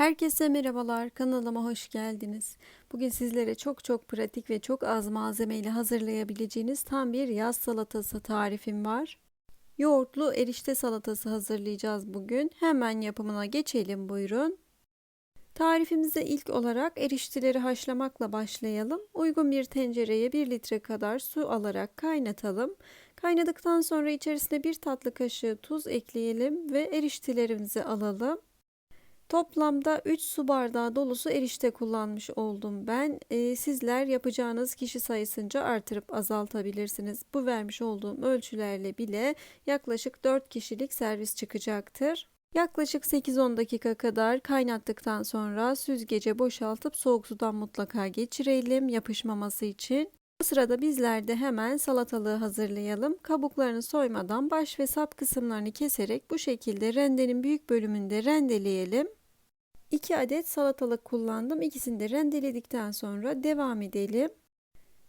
Herkese merhabalar, kanalıma hoş geldiniz. Bugün sizlere çok çok pratik ve çok az malzemeyle hazırlayabileceğiniz tam bir yaz salatası tarifim var. Yoğurtlu erişte salatası hazırlayacağız bugün. Hemen yapımına geçelim buyurun. Tarifimize ilk olarak erişteleri haşlamakla başlayalım. Uygun bir tencereye 1 litre kadar su alarak kaynatalım. Kaynadıktan sonra içerisine 1 tatlı kaşığı tuz ekleyelim ve eriştelerimizi alalım. Toplamda 3 su bardağı dolusu erişte kullanmış oldum ben. Ee, sizler yapacağınız kişi sayısınca artırıp azaltabilirsiniz. Bu vermiş olduğum ölçülerle bile yaklaşık 4 kişilik servis çıkacaktır. Yaklaşık 8-10 dakika kadar kaynattıktan sonra süzgece boşaltıp soğuk sudan mutlaka geçirelim yapışmaması için. Bu sırada bizler de hemen salatalığı hazırlayalım. Kabuklarını soymadan baş ve sap kısımlarını keserek bu şekilde rendenin büyük bölümünde rendeleyelim. 2 adet salatalık kullandım. İkisini de rendeledikten sonra devam edelim.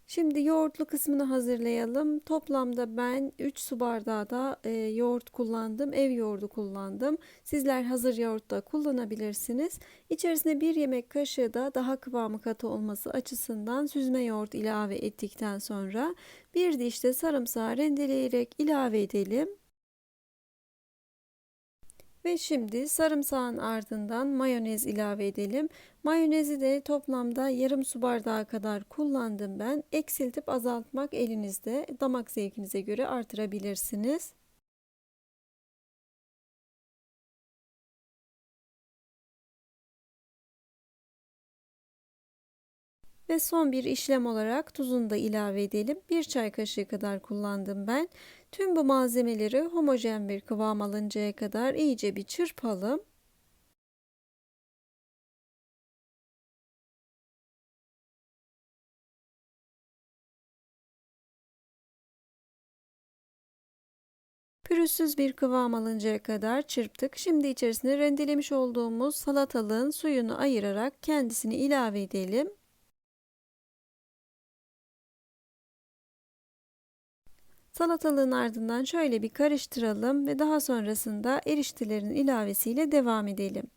Şimdi yoğurtlu kısmını hazırlayalım. Toplamda ben 3 su bardağı da e, yoğurt kullandım. Ev yoğurdu kullandım. Sizler hazır yoğurt da kullanabilirsiniz. İçerisine 1 yemek kaşığı da daha kıvamı katı olması açısından süzme yoğurt ilave ettikten sonra bir diş de sarımsağı rendeleyerek ilave edelim. Ve şimdi sarımsağın ardından mayonez ilave edelim. Mayonezi de toplamda yarım su bardağı kadar kullandım ben. Eksiltip azaltmak elinizde. Damak zevkinize göre artırabilirsiniz. Ve son bir işlem olarak tuzunu da ilave edelim. Bir çay kaşığı kadar kullandım ben. Tüm bu malzemeleri homojen bir kıvam alıncaya kadar iyice bir çırpalım. Pürüzsüz bir kıvam alıncaya kadar çırptık. Şimdi içerisine rendelemiş olduğumuz salatalığın suyunu ayırarak kendisini ilave edelim. Salatalığın ardından şöyle bir karıştıralım ve daha sonrasında eriştelerin ilavesiyle devam edelim.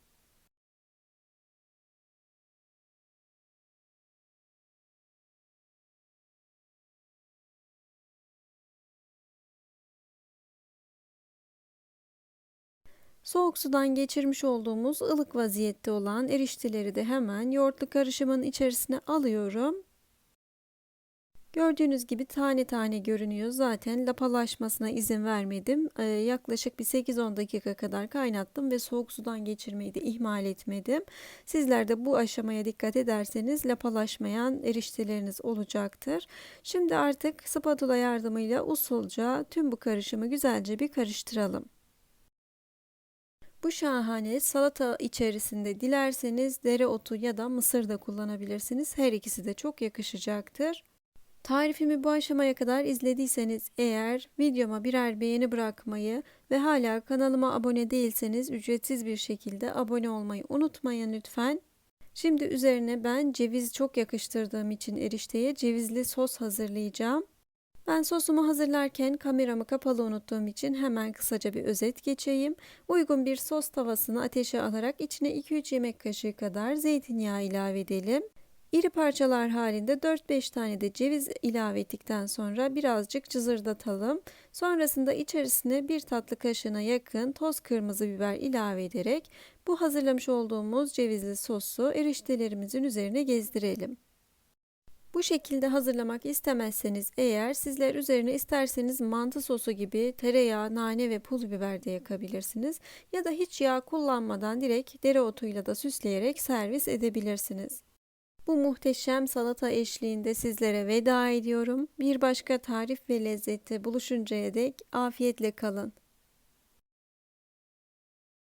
Soğuk sudan geçirmiş olduğumuz ılık vaziyette olan erişteleri de hemen yoğurtlu karışımın içerisine alıyorum Gördüğünüz gibi tane tane görünüyor. Zaten lapalaşmasına izin vermedim. Ee, yaklaşık bir 8-10 dakika kadar kaynattım ve soğuk sudan geçirmeyi de ihmal etmedim. Sizler de bu aşamaya dikkat ederseniz lapalaşmayan erişteleriniz olacaktır. Şimdi artık spatula yardımıyla usulca tüm bu karışımı güzelce bir karıştıralım. Bu şahane salata içerisinde dilerseniz dereotu ya da mısır da kullanabilirsiniz. Her ikisi de çok yakışacaktır. Tarifimi bu aşamaya kadar izlediyseniz eğer videoma birer beğeni bırakmayı ve hala kanalıma abone değilseniz ücretsiz bir şekilde abone olmayı unutmayın lütfen. Şimdi üzerine ben ceviz çok yakıştırdığım için erişteye cevizli sos hazırlayacağım. Ben sosumu hazırlarken kameramı kapalı unuttuğum için hemen kısaca bir özet geçeyim. Uygun bir sos tavasını ateşe alarak içine 2-3 yemek kaşığı kadar zeytinyağı ilave edelim. İri parçalar halinde 4-5 tane de ceviz ilave ettikten sonra birazcık cızırdatalım. Sonrasında içerisine bir tatlı kaşığına yakın toz kırmızı biber ilave ederek bu hazırlamış olduğumuz cevizli sosu eriştelerimizin üzerine gezdirelim. Bu şekilde hazırlamak istemezseniz eğer sizler üzerine isterseniz mantı sosu gibi tereyağı, nane ve pul biber de yakabilirsiniz. Ya da hiç yağ kullanmadan direkt dereotuyla da süsleyerek servis edebilirsiniz. Bu muhteşem salata eşliğinde sizlere veda ediyorum. Bir başka tarif ve lezzette buluşuncaya dek afiyetle kalın.